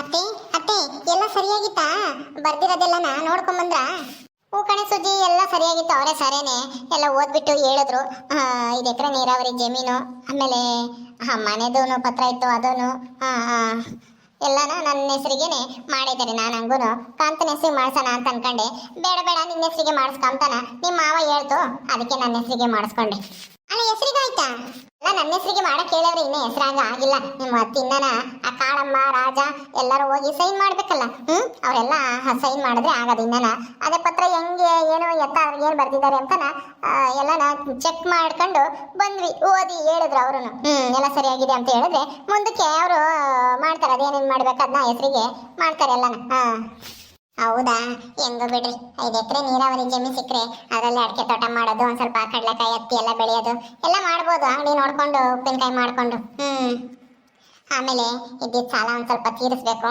ಅತ್ತೆ ಅತ್ತೆ, ಎಲ್ಲ ಸರಿಯಾಗಿತ್ತಾ? ಬರ್ದಿರೋದೆಲ್ಲನ ನೋಡ್ಕೊಂಡ್ ಬಂದ್ರ ಹೂ ಕಣೆ ಸುದ್ದಿ ಎಲ್ಲ ಸರಿಯಾಗಿತ್ತು ಅವರೇ ಸರೇನೆ. ಎಲ್ಲ ಓದ್ಬಿಟ್ಟು ಹೇಳಿದ್ರು. ಐದು ಎಕರೆ ನೀರಾವರಿ ಜಮೀನು, ಆಮೇಲೆ ಮನೆದೂನು, ಪತ್ರ ಇತ್ತು ಅದೂನು ಎಲ್ಲನ ನನ್ನ ಹೆಸರಿಗೇನೆ ಮಾಡಿದ್ದಾರೆ ನಾನು ಹಂಗೂ ಕಾಂತನ ಹೆಸರಿಗೆ ಮಾಡ್ಸೋಣ ಅಂತ ಅನ್ಕೊಂಡೆ. ಬೇಡ ಬೇಡ ನಿನ್ನ ಹೆಸರಿಗೆ ಮಾಡಿಸ್ಕೊಂತಾನ ನಿಮ್ಮ ಮಾವ ಹೇಳ್ತು, ಅದಕ್ಕೆ ನನ್ನ ಹೆಸರಿಗೆ ಮಾಡಿಸ್ಕೊಂಡೆ. ಅಲ್ಲ ಹೆಸರಿಗೆ ಆಯ್ತಾ? ಅಲ್ಲ, ನನ್ನ ಹೆಸರಿಗೆ ಮಾಡಕ್ ಕೇಳವ್ರೆ ಇನ್ನೂ ಹೆಸರಾಗ ಆಗಿಲ್ಲ. ನಿಮ್ಮ ತಿನ್ನನ ಆ ಕಾಳಮ್ಮ ರಾಜ, ಎಲ್ಲರೂ ಹೋಗಿ ಸೈನ್ ಮಾಡ್ಬೇಕಲ್ಲ? ಹ್ಮ್? ಅವರೆಲ್ಲ ಸೈನ್ ಮಾಡಿದ್ರೆ ಆಗದು ಇನ್ನನ. ಅದೇ ಪತ್ರ ಹೆಂಗೆ, ಏನು, ಎತ್ತ ಅವ್ರಿಗೆ ಏನ್ ಬರ್ದಿದ್ದಾರೆ ಅಂತನ ಎಲ್ಲನ ಚೆಕ್ ಮಾಡ್ಕೊಂಡು ಬಂದ್ವಿ. ಓದಿ ಹೇಳಿದ್ರು ಅವರು ಹ್ಮ್, ಎಲ್ಲ ಸರಿಯಾಗಿದೆ ಅಂತ ಹೇಳಿದ್ರೆ ಮುಂದಕ್ಕೆ ಅವರು ಮಾಡ್ತಾರೆ. ಅದೇನೇನ್ ಅದನ್ನ ಹೆಸರಿಗೆ ಮಾಡ್ತಾರೆ ಎಲ್ಲನ. ಹಾ. ಹೌದಾ? ಹೆಂಗೋ ಬಿಡ್ರಿ. ಐದು ಎಕರೆ ನೀರಾವರಿ ಜಮೀನು ಸಿಕ್ಕರೆ, ಅದರಲ್ಲಿ ಅಡಿಕೆ ತೋಟ ಮಾಡೋದು, ಒಂದ್ ಸ್ವಲ್ಪ ಕಡಲೆಕಾಯಿ, ಹತ್ತಿ ಎಲ್ಲ ಬೆಳೆಯೋದು. ಎಲ್ಲ ಮಾಡ್ಬೋದು, ಅಂಗಡಿ ನೋಡ್ಕೊಂಡು, ಉಪ್ಪಿನಕಾಯಿ ಮಾಡ್ಕೊಂಡು. ಹ್ಮ್. ಆಮೇಲೆ ಇದ್ದಿದ್ದ ಸಾಲ ಒಂದ್ ಸ್ವಲ್ಪ ತೀರಿಸ್ಬೇಕು.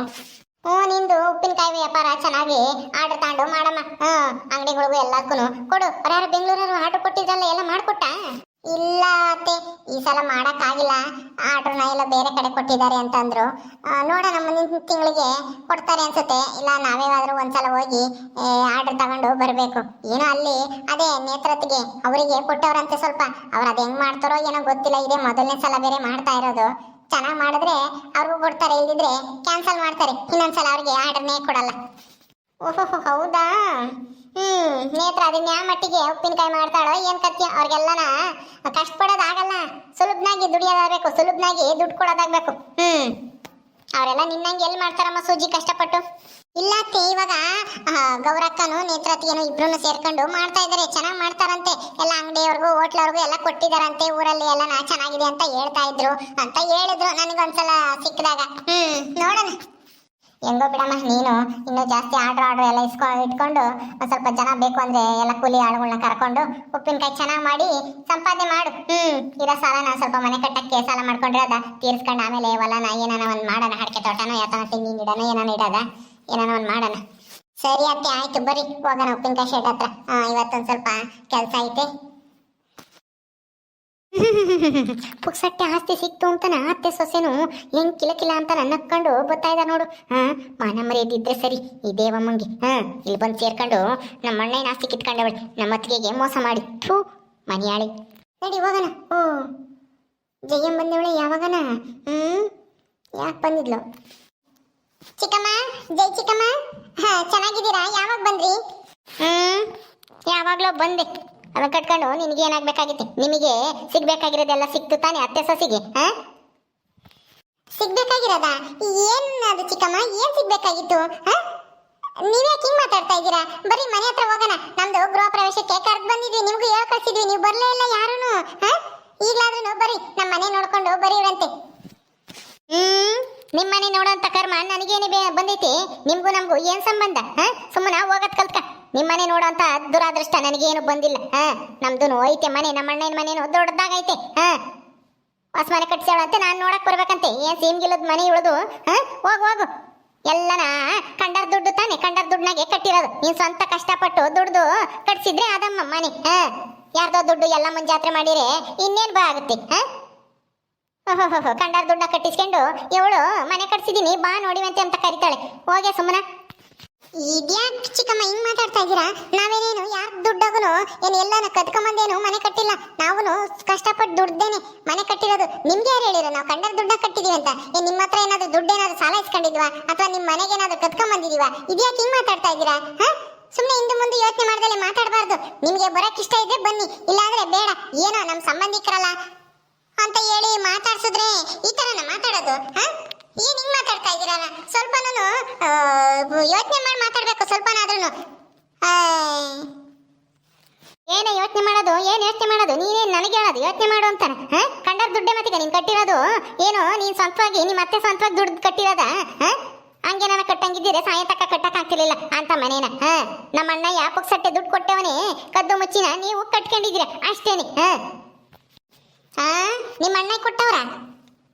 ಹ್ಞೂ, ನಿಂದು ಉಪ್ಪಿನಕಾಯಿ ವ್ಯಾಪಾರ ಚೆನ್ನಾಗಿ ಆರ್ಡರ್ ತಗೊಂಡು ಮಾಡಮ್ಮ. ಹ್ಮ್ ಅಂಗಡಿಗಳಿಗೂ ಎಲ್ಲದಕ್ಕೂ ಕೊಡು ಯಾರು ಬೆಂಗಳೂರವ್ರು ಆರ್ಡರ್ ಕೊಟ್ಟಿದ್ರಲ್ಲ ಎಲ್ಲ ಮಾಡ್ಕೊಟ್ಟ? ಇಲ್ಲ ಅತ್ತೆ, ಈ ಸಲ ಮಾಡಕ್ಕಾಗಿಲ್ಲ. ಆರ್ಡ್ರನ್ನ ಎಲ್ಲ ಬೇರೆ ಕಡೆ ಕೊಟ್ಟಿದ್ದಾರೆ ಅಂತಂದ್ರು. ಅಂದರು ನೋಡೋಣ, ಮುಂದಿನ ತಿಂಗಳಿಗೆ ಕೊಡ್ತಾರೆ ಅನ್ಸುತ್ತೆ. ಇಲ್ಲ ನಾವೇವಾದ್ರೂ ಒಂದ್ಸಲ ಹೋಗಿ ಆರ್ಡರ್ ತಗೊಂಡು ಬರಬೇಕು. ಏನೋ ಅಲ್ಲಿ, ಅದೇ ನೇತ್ರತಿಗೆ ಅವರಿಗೆ ಕೊಟ್ಟವ್ರಂತೆ ಸ್ವಲ್ಪ. ಅವ್ರು ಅದು ಹೆಂಗ್ ಮಾಡ್ತಾರೋ ಏನೋ ಗೊತ್ತಿಲ್ಲ. ಇದೆ ಮೊದಲನೇ ಸಲ ಬೇರೆ ಮಾಡ್ತಾ ಇರೋದು. ಚೆನ್ನಾಗಿ ಮಾಡಿದ್ರೆ ಅವ್ರಿಗೂ ಕೊಡ್ತಾರೆ, ಇಲ್ದಿದ್ರೆ ಕ್ಯಾನ್ಸಲ್ ಮಾಡ್ತಾರೆ. ಇನ್ನೊಂದ್ಸಲ ಅವ್ರಿಗೆ ಆರ್ಡರ್ನೇ ಕೊಡಲ್ಲ. ಓಹೋ ಹೌದಾ? ಹ್ಮ್ ನೇತ್ರ ಅದನ್ನ ಯಾವ ಮಟ್ಟಿಗೆ ಉಪ್ಪಿನಕಾಯಿ ಮಾಡ್ತಾಳೋ, ಏನ್ ಕತ್ಯ, ಅವ್ರಿಗೆಲ್ಲನ ಕಷ್ಟಪಡೋದಾಗಲ್ಲ, ಸುಲಭನಾಗಿ ದುಡಿಯೋದಾಗಬೇಕು, ಸುಲಭನಾಗಿ ದುಡ್ಡು ಕೊಡೋದಾಗ್ಬೇಕು. ಹ್ಮ್, ಅವರೆಲ್ಲ ನಿನ್ನಂಗೆ ಎಲ್ಲಿ ಮಾಡ್ತಾರಮ್ಮ ಸೂಜಿ ಕಷ್ಟಪಟ್ಟು? ಇಲ್ಲ ಅತ್ತೆ, ಇವಾಗ ಗೌರಕ್ಕನು ನೇತ್ರತಿಗೇನು ಇಬ್ರು ಸೇರ್ಕೊಂಡು ಮಾಡ್ತಾ ಇದಾರೆ, ಚೆನ್ನಾಗಿ ಮಾಡ್ತಾರಂತೆ. ಎಲ್ಲ ಅಂಗಡಿಯವ್ರಿಗೂ, ಹೋಟ್ಲವ್ರಿಗೂ ಎಲ್ಲ ಕೊಟ್ಟಿದಾರಂತೆ, ಊರಲ್ಲಿ ಎಲ್ಲ ಚೆನ್ನಾಗಿದೆ ಅಂತ ಹೇಳ್ತಾ ಇದ್ರು ಅಂತ ಹೇಳಿದ್ರು, ನನಗೊಂದ್ಸಲ ಸಿಕ್ಕಿದಾಗ. ಹ್ಮ್, ನೋಡೋಣ. ಹೆಂಗೋ ಬಿಡಮ್ಮ, ನೀನು ಇನ್ನೂ ಜಾಸ್ತಿ ಆರ್ಡ್ರ್ ಆರ್ಡ್ರ್ ಎಲ್ಲ ಇಸ್ಕೊ, ಇಟ್ಕೊಂಡು ಒಂದು ಸ್ವಲ್ಪ ಜನ ಬೇಕು ಅಂದ್ರೆ ಎಲ್ಲ ಕೂಲಿ ಆಳುಗಳನ್ನ ಕರ್ಕೊಂಡು ಉಪ್ಪಿನಕಾಯಿ ಚೆನ್ನಾಗಿ ಮಾಡಿ ಸಂಪಾದನೆ ಮಾಡು. ಹ್ಞೂ ಇರೋ ನಾನು ಸ್ವಲ್ಪ ಮನೆ ಕಟ್ಟಕ್ಕೆ ಸಾಲ ಮಾಡ್ಕೊಂಡ್ರೆ ಅದ ತೀರ್ಸ್ಕೊಂಡು ಆಮೇಲೆ ಹೊಲನ ಏನಾನ ಒಂದು ಮಾಡೋಣ, ಅಡಿಕೆ ತೋಟನೋ ಯಾತನ ತೆಂಗಿನ ಗಿಡನೋ ಏನಾನ ಇಡೋದ, ಏನಾನ ಒಂದು ಮಾಡೋಣ. ಸರಿ ಅತ್ತೆ, ಆಯ್ತು, ಬರ್ರಿ, ಹೋಗೋಣ ಉಪ್ಪಿನಕಾಯಿ ಶೆಡ್ ಹತ್ರ. ಇವತ್ತೊಂದು ಸ್ವಲ್ಪ ಕೆಲಸ ಐತೆ. ಪುಕ್ಸಟ್ಟೆ ಆಸ್ತಿ ಸಿಕ್ತು ಅಂತನ ಅತ್ತೆ ಸೊಸೆನು ಹೆಂಗ್ ಕಿಲ ಕಿಲ ಅಂತ ನನ್ನಕ್ಕೊಂಡು ಬರ್ತಾ ಇದ್ದ ನೋಡು. ಹಾ ಮಾನ ಮರ್ಯಾದಿದ್ರೆ ಸರಿ, ಈ ದೇವಮ್ಮಂಗೆ ಹಾ, ಇಲ್ಲಿ ಬಂದು ಸೇರ್ಕೊಂಡು ನಮ್ಮ ಅಣ್ಣನ ಆಸ್ತಿ ಕಿತ್ಕೊಂಡವಳು, ನಮ್ಮ ಅತ್ತಿಗೆಗೆ ಮೋಸ ಮಾಡಿ. ಥೂ, ಮನಿಯಾಳಿ. ನಡಿ ಹೋಗನ ಓ ಜಯಮ್ಮ ಬಂದವಳೆ ಯಾವಾಗನ? ಹ್ಮ್, ಯಾಕೆ ಬಂದಿದ್ಲು? ಚಿಕ್ಕಮ್ಮ, ಜೈ ಚಿಕ್ಕಮ್ಮ. ಹಾ, ಚೆನ್ನಾಗಿದ್ದೀರಾ? ಯಾವಾಗ ಬಂದ್ರಿ? ಹ್ಮ್, ಯಾವಾಗ್ಲೋ ಬಂದೆ. ಅದನ್ನ ಕಟ್ಕೊಂಡು ನಿನಗೆ ಏನಾಗ್ಬೇಕಾಗಿತ್ತು? ನಿಮಗೆ ಸಿಗ್ಬೇಕಾಗಿರೋದೆಲ್ಲ ಸಿಕ್ತು ತಾನೆ ಅತ್ತೆ ಸೊಸಿಗೆ, ಹಾ? ಸಿಗ್ಬೇಕಾಗಿರೋದ? ಏನ್ ಅದು ಚಿಕ್ಕಮ್ಮ, ಏನ್ ಸಿಗ್ಬೇಕಾಗಿತ್ತು, ಹಾ? ನೀವ್ಯಾಕೆ ಹಿಂಗ್ ಮಾತಾಡ್ತಾ ಇದ್ದೀರಾ? ಬರೀ ಮನೆ ಹತ್ರ ಹೋಗೋಣ. ನಮ್ದು ಗೃಹ ಪ್ರವೇಶಕ್ಕೆ ಕರ್ದು ಬಂದಿದ್ವಿ. ನಿಮ್ಗೂ ಹೇಳಿ ನೀವು ಬರ್ಲೇ ಇಲ್ಲ ಯಾರೂನು, ಹಾ? ಈಗಲಾದ್ರೂ ಬರೀ ನಮ್ಮ ಮನೆ ನೋಡ್ಕೊಂಡು ಬರೀವ್ರಂತೆ ಹ್ಮ್ ನಿಮ್ಮನೆ ನೋಡೋಂತ ಕರ್ಮ ನನಗೇನೆ ಬಂದೈತಿ. ನಿಮ್ಗೂ ನಮಗೂ ಏನ್ ಸಂಬಂಧ, ಹಾ? ಸುಮ್ಮನ ಹೋಗೋದ್ ಕಲ್ತ್ಕ. ನಿಮ್ಮನೆ ನೋಡೋಂತ ದುರಾದೃಷ್ಟ ನನಗೇನು ಬಂದಿಲ್ಲ, ಹಾ? ನಮ್ದು ಐತೆ ಮನೆ, ನಮ್ಮ ಅಣ್ಣನ ಮನೇನು ದೊಡ್ಡದಾಗೈತೆ, ಹಾ? ಹೊಸ ಮನೆ ಕಟ್ಸ್ಯಾಳಂತೆ, ನಾನು ನೋಡಕ್ ಬರ್ಬೇಕಂತೆ. ಏನ್ ಸೀಮ್ಗಿಲ್ಲದ ಮನೆ ಉಳಿದು ಹಾ? ಹೋಗು ಹೋಗು. ಎಲ್ಲನ ಕಂಡರ್ ದುಡ್ಡು ತಾನೆ, ಕಂಡರ್ ದುಡ್ಡನಾಗೆ ಕಟ್ಟಿರೋದು. ನೀನ್ ಸ್ವಂತ ಕಷ್ಟಪಟ್ಟು ದುಡ್ದು ಕಟ್ಸಿದ್ರೆ ಅದಮ್ಮ ಮನೆ, ಹಾ? ಯಾರ್ದೋ ದುಡ್ಡು ಎಲ್ಲ ಮುಂಜಾತ್ರೆ ಮಾಡಿರೆ ಇನ್ನೇನ್ ಬಾ ಆಗುತ್ತೆ, ಹಾ? ಕಂಡಾರ ದುಡ್ಡ ಕಟ್ಟಿಸ್ಕೊಂಡು ಇವಳು ಮನೆ ಕಟ್ಸಿದೀನಿ, ಬಾ ನೋಡಿವಂತೆ ಅಂತ ಕರಿತಾಳೆ. ಹೋಗೆ ಸುಮ್ಮನ. ಇದ್ಯಾಕ್ ಚಿಕ್ಕಮ್ಮ ಹಿಂಗ್ ಮಾತಾಡ್ತಾ ಇದ್ದೀರಾ? ನಾವೇನೇನು, ಯಾರ ದುಡ್ಡಾಗುನು, ಏನು ಎಲ್ಲಾನ ಕದ್ಕೊಂಬಂದೇನು, ಮನೆ ಕಟ್ಟಿಲ್ಲ. ನಾವುನು ಕಷ್ಟಪಟ್ಟು ದುಡ್ದೇನೆ ಮನೆ ಕಟ್ಟಿರೋದು. ನಿಮ್ಗೆ ಯಾರು ಹೇಳಿರೋ? ನಾವು ಕಂಡರ ದುಡ್ಡ ಕಟ್ಟಿದೀವಿ ಅಂತ. ಏನ್ ನಿಮ್ಮ ಹತ್ರ ಏನಾದ್ರು ದುಡ್ಡೇನಾದ್ರು ಸಾಲ ಇಸ್ಕೊಂಡಿದ್ವಾ? ಅಥವಾ ನಿಮ್ಮ ಮನೆಗೆ ಏನಾದ್ರು ಕದ್ಕೊಂಬಂದಿದೀವಾ? ಇದ್ಯಾಕ್ ಹಿಂಗ್ ಮಾತಾಡ್ತಾ ಇದ್ದೀರಾ? ಹಾ? ಸುಮ್ಮನೆ ಹಿಂದೆ ಮುಂದೆ ಯೋಚನೆ ಮಾಡ್ದಲೆ ಮಾತಾಡಬಾರ್ದು. ನಿಮ್ಗೆ ಬರಕ್ ಇಷ್ಟ ಇದ್ರೆ ಬನ್ನಿ. ಇಲ್ಲಾಂದ್ರೆ ಬೇಡ. ಏನೋ ನಮ್ಮ ಸಂಬಂಧಿಕರಲ್ಲ. ಅಂತ ಹೇಳಿ ಮಾತಾಡ್ಸಿದ್ರೆ ಈ ತರನ ಮಾತಾಡೋದು? ಏನ್ ಹಿಂಗ್ ಮಾತಾಡ್ತಾ ಇದ್ದೀರಲ್ಲ ಸ್ವಲ್ಪನೂ ಯೋಚನೆ ಮಾಡಿ ಮಾತಾಡ್ಬೇಕು ಸ್ವಲ್ಪನಾದ್ರೂ ಏನ ಯೋಚನೆ ಮಾಡೋದು, ಏನ್ ಯೋಚನೆ ಮಾಡೋದು? ನೀನೇನ್ ನನಗೆ ಹೇಳೋದು? ಯೋಚನೆ ಮಾಡು ಅಂತಾನೆ ಕಂಡರ್ ದುಡ್ಡೆ ಮತ್ತೆ ನೀನ್ ಕಟ್ಟಿರೋದು? ಏನು, ನೀನ್ ಸ್ವಂತವಾಗಿ ನಿಮ್ಮ ಅತ್ತೆ ಸ್ವಂತವಾಗಿ ದುಡ್ಡು ಕಟ್ಟಿರೋದ? ಹಂಗೆ ನಾನು ಕಟ್ಟಂಗಿದ್ದೀರಿ ಸಾಯ ತಕ್ಕ ಕಟ್ಟಕ್ ಅಂತ ಮನೇನ, ಹ? ನಮ್ಮ ಅಣ್ಣ ಯಾ ಸಟ್ಟೆ ದುಡ್ಡು ಕೊಟ್ಟವನೇ, ಕದ್ದು ಮುಚ್ಚಿನ, ನೀವು ಕಟ್ಕೊಂಡಿದ್ದೀರ, ಅಷ್ಟೇನೆ ಹ? ನಿಮ್ಮ ಅಣ್ಣ ಕೊಟ್ಟವ್ರ?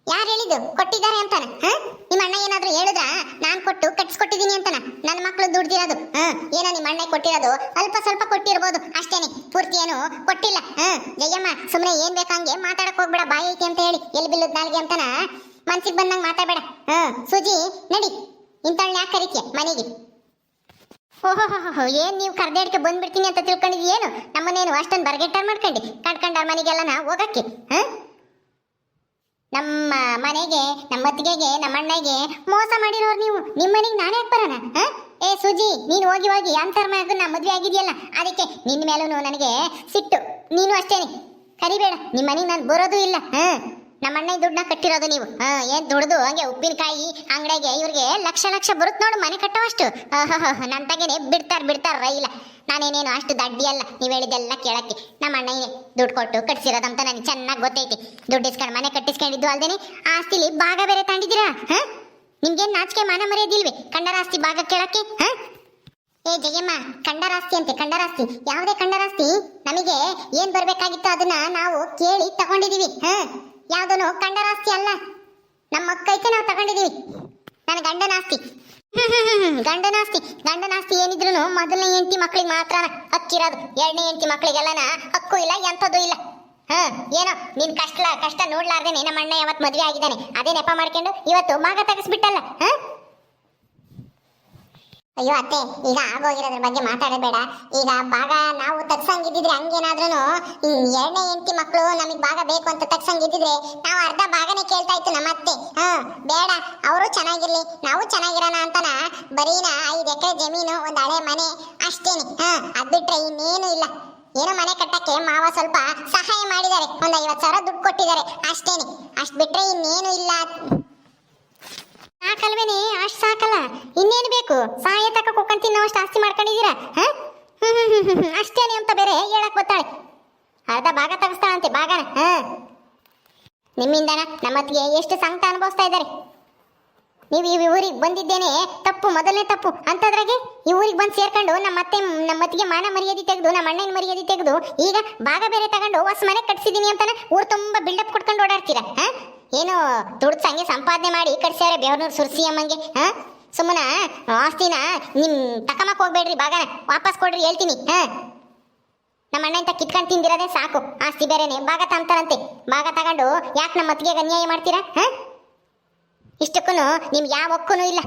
ಯಾರು ಹೇಳಿದ್ದು? ಕೊಟ್ಟಿದ್ದಾರೆ ಅಂತಾನ. ಹಾ? ನಿಮ್ಮ ಅಣ್ಣ ಏನಾದ್ರೂ ಹೇಳಿದ್ರ? ನಾನ್ ಕೊಟ್ಟು ಕಟ್ಸ್ಕೊಟ್ಟಿದೀನಿ ಅಂತಾನ. ನನ್ನ ಮಕ್ಕಳು ದುಡ್ದಿರೋದು. ಹಾ? ಏನೋ ನಿಮ್ಮ ಅಣ್ಣ ಕೊಟ್ಟಿರೋದು. ಅಲ್ಪ ಸ್ವಲ್ಪ ಕೊಟ್ಟಿರ್ಬೋದು ಅಷ್ಟೇನೆ. ಪೂರ್ತಿ ಏನು ಕೊಟ್ಟಿಲ್ಲ. ಹಾ? ಜಯಮ್ಮ, ಸುಮ್ನೆ ಏನ್ ಬೇಕಂಗೆ ಮಾತಾಡಕ್ ಹೋಗ್ಬೇಡ. ಬಾಯಿ ಐತಿ ಅಂತ ಹೇಳಿ. ಎಲ್ಲಿ ಬಿಲ್ಲದ್ ನಾಲ್ಗೆ ಅಂತಾನ? ಮನ್ಸಿಗೆ ಬಂದಂಗ್ ಮಾತಾಡ್ಬೇಡ. ಹ? ಸುಜಿ, ನಡಿ. ಇಂಥವ್ಳನ್ನ ಯಾಕೆ ಕರಿತೀಯ ಮನೆಗೆ? ಓಹೋ ಏನ್ ನೀವು ಕರ್ದೇಡ್ಕೆ ಬಂದ್ಬಿಡ್ತೀನಿ ಅಂತ ತಿಳ್ಕೊಂಡಿದ್ ಏನು ನಮ್ಮನ್ನೇನು ಅಷ್ಟೊಂದು ಬರ್ಗೆಟ್ಟಾರ್ ಮಾಡ್ಕೊಂಡಿ ಕಂಡ್ಕಂಡಾರ ಮನೆಗೆಲ್ಲ ನಾ ಹೋಗಕ್ಕೆ, ಹ? ನಮ್ಮ ಮನೆಗೆ, ನಮ್ಮ ಅತ್ತಿಗೆಗೆ, ನಮ್ಮ ಅಣ್ಣಗೆ ಮೋಸ ಮಾಡಿರೋರು ನೀವು. ನಿಮ್ಮ ಮನೆಗೆ ನಾನೇ ಯಾಕೆ ಬರೋಣ? ಏ ಸುಜಿ, ನೀನು ಹೋಗಿ ಹೋಗಿ ಅಂತರ್ ಮಗ ನಾ ಮದುವೆ ಆಗಿದೆಯಲ್ಲ, ಅದಕ್ಕೆ ನಿನ್ನ ಮೇಲೂ ನನಗೆ ಸಿಟ್ಟು. ನೀನು ಅಷ್ಟೇನೆ. ಕರಿಬೇಡ ನಿಮ್ಮ ಮನೆಗೆ ನಾನು ಬರೋದು ಇಲ್ಲ, ಹ? ನಮ್ಮ ಅಣ್ಣ ದುಡ್ಡನ್ನ ಕಟ್ಟಿರೋದು ನೀವು. ಏನ್ ದುಡ್ದು? ಹಂಗೆ ಉಪ್ಪಿನಕಾಯಿ, ಅಂಗಡಿಗೆ, ಇವ್ರಿಗೆ ಲಕ್ಷ ಲಕ್ಷ ಬರುತ್ತೆ ನೋಡು, ಮನೆ ಕಟ್ಟೋವಷ್ಟು. ನನ್ನ ತಗೇನೆ ಬಿಡ್ತಾರ ಬಿಡ್ತಾರ ರೈಲ ನಾನೇನೇನು ಅಷ್ಟು ದಡ್ಡಿ ಅಲ್ಲ, ನೀವು ಹೇಳಿದೆಲ್ಲ ಕೇಳಕ್ಕೆ. ನಮ್ಮ ಅಣ್ಣನೇ ದುಡ್ಡು ಕೊಟ್ಟು ಕಟ್ಸಿರೋದಂತ ನನಗೆ ಚೆನ್ನಾಗಿ ಗೊತ್ತೈತಿ. ದುಡ್ಡು ಇಸ್ಕೊಂಡು ಮನೆ ಕಟ್ಟಿಸ್ಕೊಂಡಿದ್ದು ಅಲ್ದೇನೆ ಆಸ್ತಿಲಿ ಭಾಗ ಬೇರೆ ತಗೊಂಡಿದ್ದೀರಾ ಹ? ನಿಮ್ಗೇನ್ ನಾಚಿಕೆ ಮಾನ ಮರೆಯೋದಿಲ್ವಿ? ಕಂಡರಾಸ್ತಿ ಭಾಗ ಕೇಳಕ್ಕೆ? ಏ ಜಯಮ್ಮ ಕಂಡರಾಸ್ತಿ ಅಂತೆ ಕಂಡರಾಸ್ತಿ ಯಾವುದೇ ಕಂಡರಾಸ್ತಿ ನಮಗೆ ಏನ್ ಬರ್ಬೇಕಾಗಿತ್ತು ಅದನ್ನ ನಾವು ಕೇಳಿ ತಗೊಂಡಿದೀವಿ. ಹ? ಯಾವ್ದನು ಕಂಡರಾಸ್ತಿ ಅಲ್ಲ. ನಮ್ಮ ಅಕ್ಕೈತೆ ನಾವು ತಗೊಂಡಿದೀವಿ. ನನ್ನ ಗಂಡನ ಆಸ್ತಿ. ಗಂಡನ ಆಸ್ತಿ ಗಂಡನ ಆಸ್ತಿ ಏನಿದ್ರು ಮೊದಲನೇ ಹೆಂಡತಿ ಮಕ್ಕಳಿಗೆ ಮಾತ್ರ ಹಕ್ಕಿರೋದು. ಎರಡನೇ ಹೆಂಡತಿ ಮಕ್ಳಿಗೆಲ್ಲನ ಹಕ್ಕು ಇಲ್ಲ, ಎಂಥದ್ದು ಇಲ್ಲ. ಹಾ, ಏನೋ, ನಿನ್ ಕಷ್ಟ ಕಷ್ಟ ನೋಡ್ಲಾರ್ದೇನೆ. ನಮ್ಮ ಅಣ್ಣ ಯಾವತ್ ಮದ್ವೆ ಆಗಿದ್ದಾನೆ. ಅದೇ ನೆಪ ಮಾಡ್ಕೊಂಡು ಇವತ್ತು ಮಗ ತೆಗಿಸ್ಬಿಟ್ಟಲ್ಲ. ಹ? ಅಯ್ಯೋ ಅತ್ತೆ, ಈಗ ಆಗೋಗಿರೋದ್ರ ಬಗ್ಗೆ ಮಾತಾಡಬೇಡ. ಈಗ ಭಾಗ ನಾವು ತಗ್ಸಂಗಿದ್ದಿದ್ರೆ ಹಂಗೇನಾದ್ರೂ ಎರಡನೇ ಹೆಂಡತಿ ಮಕ್ಕಳು ನಮಗೆ ಭಾಗ ಬೇಕು ಅಂತ ತಗ್ಸಂಗಿದ್ದಿದ್ರೆ ನಾವು ಅರ್ಧ ಭಾಗನೇ ಕೇಳ್ತಾ ಇತ್ತು ನಮ್ಮ ಅತ್ತೆ. ಹಾ, ಬೇಡ, ಅವರು ಚೆನ್ನಾಗಿರ್ಲಿ, ನಾವು ಚೆನ್ನಾಗಿರೋಣ ಅಂತನ ಬರೀನ ಐದು ಎಕರೆ ಜಮೀನು, ಒಂದು ಹಳೆ ಮನೆ, ಅಷ್ಟೇನೆ. ಹಾ, ಅದ್ ಬಿಟ್ರೆ ಇನ್ನೇನು ಇಲ್ಲ. ಏನೋ ಮನೆ ಕಟ್ಟಕ್ಕೆ ಮಾವ ಸ್ವಲ್ಪ ಸಹಾಯ ಮಾಡಿದ್ದಾರೆ. ಒಂದು ಐವತ್ತು ಸಾವಿರ ದುಡ್ಡು ಕೊಟ್ಟಿದ್ದಾರೆ, ಅಷ್ಟೇನೆ. ಅಷ್ಟು ಬಿಟ್ರೆ ಇನ್ನೇನು ಇಲ್ಲ. ಸಾಕಲ್ವೇನೆ? ಅಷ್ಟು ಸಾಕಲ್ಲ. ಇನ್ನೇನು ಬೇಕು? ಸಹಾಯ ತಕ್ಕ ಕುಕ್ಕಂಡ್ ನಾವು ಅಷ್ಟು ಆಸ್ತಿ ಮಾಡ್ಕೊಂಡಿದ್ದೀರಾ? ಹ? ಅಷ್ಟೇನೆ ಅಂತ ಬೇರೆ ಹೇಳಕ್ ಗೊತ್ತಾಳೆ ಅರ್ಧ ಭಾಗ ತೆಗಿಸ್ತಾಳಂತೆ, ಭಾಗನ. ಹ. ನಿಮ್ಮಿಂದನ ನಮ್ಮತ್ತಿಗೆ ಎಷ್ಟು ಸಂಕಟ ಅನುಭವಿಸ್ತಾ ಇದ್ದಾರೆ. ನೀವು ಈ ಊರಿಗೆ ಬಂದಿದ್ದೇನೆ, ತಪ್ಪು, ಮೊದಲನೇ ತಪ್ಪು. ಅಂತದ್ರಾಗೆ ಈ ಊರಿಗೆ ಬಂದು ಸೇರ್ಕೊಂಡು ನಮ್ಮ ಅತ್ತೆ, ನಮ್ಮ ಅತ್ತಿಗೆ ಮಾನ ಮರ್ಯಾದೆ ತೆಗೆದು, ನಮ್ಮ ಅಣ್ಣನ ಮರ್ಯಾದೆ ತೆಗೆದು, ಈಗ ಭಾಗ ಬೇರೆ ತಗೊಂಡು ಹೊಸ ಮನೆ ಕಟ್ಸಿದ್ದೀನಿ ಅಂತಾನೆ ಊರು ತುಂಬಾ ಬಿಲ್ಡಪ್ ಕೊಟ್ಕೊಂಡು ಓಡಾಡ್ತೀರಾ, ಹಾಂ? ಏನು ದುಡ್ಡು ಸಂಗೆ ಸಂಪಾದನೆ ಮಾಡಿ ಕಟ್ಸ್ಯಾರೆ ಬೆವ್ರನೂರು ಸುರ್ಸಿ ಅಮ್ಮಂಗೆ, ಹಾಂ? ಸುಮ್ಮನ, ಆಸ್ತಿನ ನಿಮ್ಮ ತಕಮಕ್ಕೆ ಹೋಗ್ಬೇಡ್ರಿ ಭಾಗ ವಾಪಸ್ ಕೊಡ್ರಿ ಹೇಳ್ತೀನಿ, ಹಾಂ? ನಮ್ಮ ಅಣ್ಣ ಅಂತ ಕಿತ್ಕೊಂಡು ತಿಂದಿರೋದೇ ಸಾಕು, ಆಸ್ತಿ ಬೇರೆನೆ, ಭಾಗ ತಂತಾರಂತೆ ಭಾಗ ತಗೊಂಡು ಯಾಕೆ ನಮ್ಮ ಅತ್ತಿಗೆ ಅನ್ಯಾಯ ಮಾಡ್ತೀರಾ, ಹಾ? ಇಷ್ಟಕ್ಕೂ ನಿಮ್ಗೆ ಯಾವ ಹಕ್ಕೂ ಇಲ್ಲ.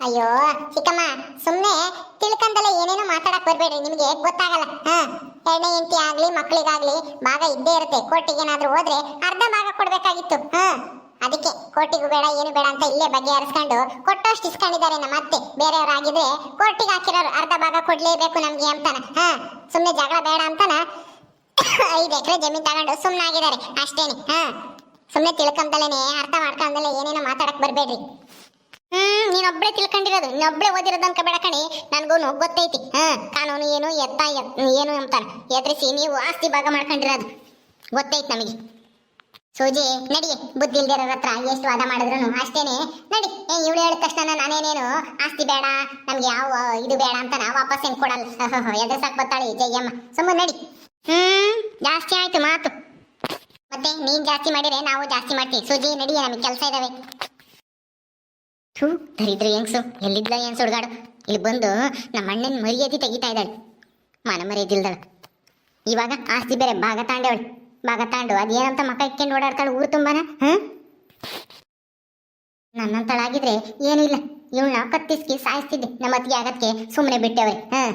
ಅಯ್ಯೋ, ಚಿಕ್ಕಮ್ಮ ಸುಮ್ಮನೆ ತಿಳ್ಕಂದಲ್ಲ ಏನೇನೋ ಮಾತಾಡಕ್ ಬರ್ಬೇಡ್ರಿ, ನಿಮ್ಗೆ ಗೊತ್ತಾಗಲ್ಲ. ಹಾ ಎರಡನೇ ಹೆಂಡತಿ ಆಗ್ಲಿ, ಮಕ್ಳಿಗಾಗ್ಲಿ, ಭಾಗ ಇದ್ದೇ ಇರುತ್ತೆ. ಕೋರ್ಟಿಗೆ ಹೋದ್ರೆ ಅರ್ಧ ಭಾಗ ಕೊಡ್ಬೇಕಾಗಿತ್ತು. ಹಾ, ಅದಕ್ಕೆ ಕೋರ್ಟಿಗೂ ಬೇಡ, ಏನು ಬೇಡ ಅಂತ ಇಲ್ಲೇ ಬಗ್ಗೆ ಹರಿಸ್ಕೊಂಡು ಕೊಟ್ಟಷ್ಟು ಇಸ್ಕೊಂಡಿದ್ದಾರೆ ನಮ್ಮ ಅತ್ತೆ. ಬೇರೆಯವರಾಗಿದ್ರೆ ಕೋರ್ಟಿಗೆ ಹಾಕಿರೋರು ಅರ್ಧ ಭಾಗ ಕೊಡ್ಲೇಬೇಕು ನಮ್ಗೆ ಅಂತಾನ. ಹಾ ಸುಮ್ಮನೆ ಜಗಳ ಬೇಡ ಅಂತಾನ. ಐದು ಎಕರೆ ಜಮೀನ್ ತಗೊಂಡು ಸುಮ್ಮನಾಗಿದ್ದಾರೆ ಅಷ್ಟೇನೆ. ಹಾ ಸುಮ್ಮನೆ ತಿಳ್ಕೊಂಡಲೇನೆ ಅರ್ಥ ಮಾಡ್ಕೊಂಡಲೆ ಏನೇನೋ ಮಾತಾಡಕ್ ಬರ್ಬೇಡ್ರಿ. ಹ್ಮ್ ನೀನೊಬ್ಳೆ ತಿಳ್ಕೊಂಡಿರೋದು ನೀನೊಬ್ಳೆ ಓದಿರೋದು ಅನ್ಕೋಬೇಡ ಕಣಿ. ನನ್ಗೂ ಗೊತ್ತೈತಿ. ಹಾ, ಕಾನೂನು ಏನು, ಎತ್ತ ಎತ್- ಏನು ಅಂತಾನ ಎದ್ರಿಸಿ ನೀವು ಆಸ್ತಿ ಭಾಗ ಮಾಡ್ಕೊಂಡಿರೋದು. ಗೊತ್ತೈತಿ ನಮಗೆ. ಸೂಜಿ ನಡಿ ಬುದ್ಧಿ ಇಲ್ದಿರೋ ಹತ್ರ ಎಷ್ಟು ವಾದ ಮಾಡಿದ್ರು ಅಷ್ಟೇನೆ. ನಡಿ, ಏ, ಇವಳು ಹೇಳಿದ ತಕ್ಷಣ ನಾನೇನೇನು, ಆಸ್ತಿ ಬೇಡ, ನಮ್ಗೆ ಯಾವ ಇದು ಬೇಡ ಅಂತ ನಾ ವಾಪಸ್ ಏನ್ ಕೊಡಲ್ಲ. ಎದ್ರಸಾಕ್ ಬರ್ತಾಳೆ ಜಯ್ಯಮ್ಮ ಸುಮ್ಮನೆ ನಡಿ. ಹ್ಮ್, ಜಾಸ್ತಿ ಆಯ್ತು ಮಾತು. ಮತ್ತೆ ನೀನ್ ಜಾಸ್ತಿ ಮಾಡಿದ್ರೆ ನಾವು ಜಾಸ್ತಿ ಮಾಡ್ತೀವಿ. ಸುಜಿ ನಡಿ ನಮಗೆ ಕೆಲಸ ಇದಾವೆ. ಥೂ, ದರಿದ್ರು ಹೆಂಗ್ಸು, ಎಲ್ಲಿದ್ಲ ಏನ್ ಸುಡ್ಗಾಡು? ಇಲ್ಲಿ ಬಂದು ನಮ್ಮ ಅಣ್ಣನ ಮರ್ಯಾದೆ ತೆಗಿತಾ ಇದ್ದಾಳೆ. ಮನ ಮರ್ಯಾದಿಲ್ದಳು ಇವಾಗ ಆಸ್ತಿ ಬೇರೆ ಭಾಗ ತಾಂಡವಳು. ಭಾಗ ತಾಂಡು, ಅದೇನಂತ ಮಕ್ಕ ಇಕ್ಕೊಂಡು ಓಡಾಡ್ತಾಳೆ ಊರು ತುಂಬಾನ ಹ್ಮ್ ನನ್ನಂತಳಾಗಿದ್ರೆ ಏನೂ ಇಲ್ಲ. ಇವಳನ್ನ ಕತ್ತಿಸ್ಕಿ ಸಾಯಿಸ್ತಿದ್ದೆ. ನಮ್ಮ ಅತ್ತಿಗೆ ಆಗಕ್ಕೆ ಸುಮ್ಮನೆ ಬಿಟ್ಟವ್ರೆ ಹ್ಮ್